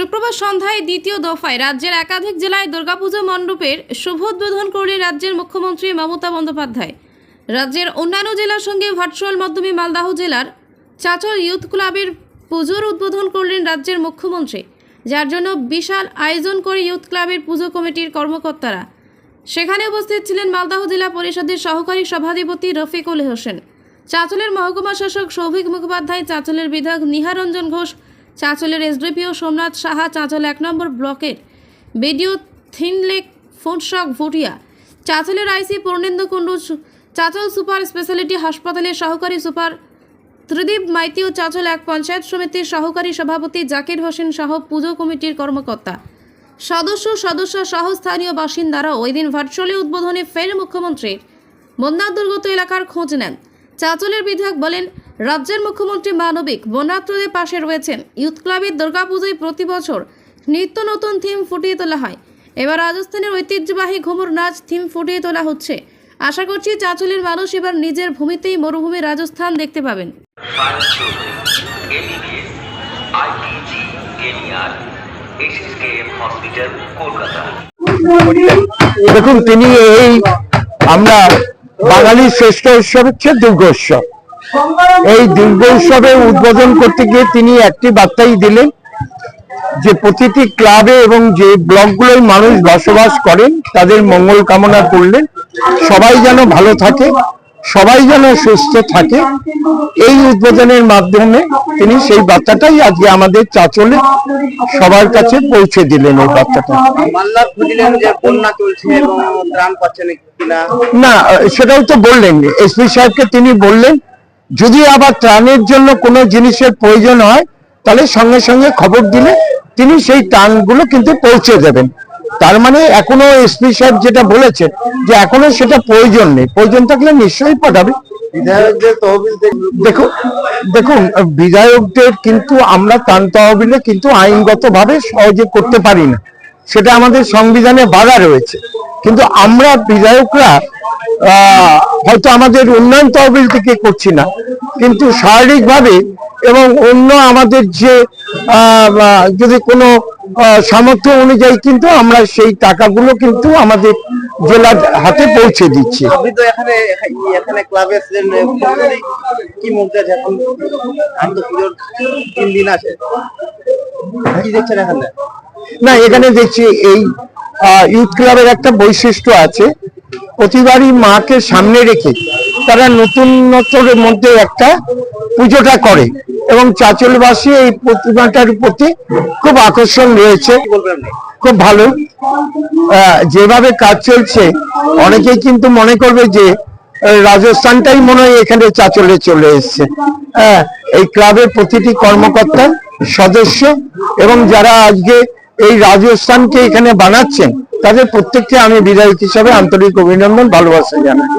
শুক্রবার সন্ধ্যায় দ্বিতীয় দফায় রাজ্যের একাধিক জেলায় দুর্গাপুজো মণ্ডপের শুভ উদ্বোধন করলেন রাজ্যের মুখ্যমন্ত্রী মমতা বন্দ্যোপাধ্যায়। রাজ্যের অন্যান্য জেলার সঙ্গে ভার্চুয়াল মাধ্যমে মালদাহ জেলার চাচল ইউথ ক্লাবের পুজোর উদ্বোধন করলেন রাজ্যের মুখ্যমন্ত্রী, যার জন্য বিশাল আয়োজন করে ইউথ ক্লাবের পুজো কমিটির কর্মকর্তারা। সেখানে উপস্থিত ছিলেন মালদাহ জেলা পরিষদের সহকারী সভাধিপতি রফিকুল হোসেন, চাঁচলের মহকুমা শাসক সৌভিক মুখোপাধ্যায়, চাঁচলের বিধায়ক নিহারঞ্জন ঘোষ চাঁচলের এসডিপিও সোমনাথ সাহা চাঁচল এক নম্বর ব্লকের BDO Thinlek Phutshok Bhutia. চাঁচলের IC Purnendu Kundu Chanchal super speciality হাসপাতালের সহকারী সুপার ত্রিদীপ মাইতি ও চাঁচল এক পঞ্চায়েত সমিতির সহকারী সভাপতি জাকির হোসেন সহ পুজো কমিটির কর্মকর্তা। সদস্য সদস্য সহ স্থানীয় বাসিন্দারাও ওই দিন ভার্চুয়ালি উদ্বোধনে ফের মুখ্যমন্ত্রীর বন্যা দুর্গত এলাকার খোঁজ নেন। চাঁচলের বিধায়ক বলেন, রাজ্যের মুখ্যমন্ত্রী মানবিক বন্যাত্রদের পাশে রয়েছেন। ইউথ ক্লাবের দুর্গাপুজোয় প্রতি বছর নিত্য নতুন থিম ফুটিয়ে তোলা হয়। এবার রাজস্থানের ঐতিহ্যবাহী ঘুমুর নাচ থিম ফুটিয়ে তোলা হচ্ছে। আশা করছি চাঁচলের মানুষ এবার নিজের ভূমিতেই মরুভূমি রাজস্থান দেখতে পাবেন। দেখুন, তিনি এই আমরা বাঙালি শ্রেষ্ঠ উৎসব হচ্ছে দুর্গোৎসব এই দুর্গোৎসবে উদ্বোধন করতে গিয়ে তিনি একটি বার্তাই দিলেন যে প্রতিটি ক্লাবে এবং যে ব্লকগুলোয় মানুষ বসবাস করেন তাদের মঙ্গল কামনা করলেন। সবাই যেন ভালো থাকে, সবাই যেন সুস্থ থাকে। এই উদ্বোধনের মাধ্যমে তিনি সেই বার্তাটাই আজকে আমাদের চাচলে সবার কাছে পৌঁছে দিলেন এই বার্তাটা। না সেটাও তো বললেন। এসপি সাহেবকে তিনি বললেন যদি আবার ত্রাণের জন্য কোনো জিনিসের প্রয়োজন হয় তাহলে সঙ্গে সঙ্গে খবর দিলে তিনি সেই ত্রাণগুলো কিন্তু পৌঁছে দেবেন। তার মানে এখনও এসপি সাহেব যেটা বলেছেন যে এখনও সেটা প্রয়োজন নেই। প্রয়োজন থাকলে নিশ্চয়ই পাঠাবে। দেখুন দেখুন বিধায়কদের কিন্তু আমরা ত্রাণ তহবিলে কিন্তু আইনগত ভাবে সহজে করতে পারি না। সেটা আমাদের সংবিধানে বাধা রয়েছে। কিন্তু আমরা বিধায়করা হয়তো আমাদের উন্নয়ন তহবিল থেকে করছি না। কিন্তু শারীরিকভাবে এবং অন্য আমাদের যে যদি কোনো সামর্থ্য অনুযায়ী কিন্তু আমরা সেই টাকাগুলো কিন্তু আমাদের জেলার হাতে পৌঁছে দিচ্ছি। কি দেখছেন এখানে? না, এখানে দেখছি এই ইউথ ক্লাবের একটা বৈশিষ্ট্য আছে। প্রতিবারই মাকে সামনে রেখে তারা নতুনত্বের মধ্যে একটা পুজোটা করে এবং চাঁচলবাসী এই প্রতিমাটার প্রতি খুব আকর্ষণ রয়েছে। খুব ভালো। যেভাবে কাজ চলছে, অনেকেই কিন্তু মনে করবে যে রাজস্থানটাই মনে হয় এখানে চাচলে চলে এসছে। হ্যাঁ এই ক্লাবের প্রতিটি কর্মকর্তা, সদস্য এবং যারা আজকে এই রাজস্থানকে এখানে বানাচ্ছেন তাদের প্রত্যেককে আমি বিধায়ক হিসাবে আন্তরিক অভিনন্দন ভালোবাসা জানাই।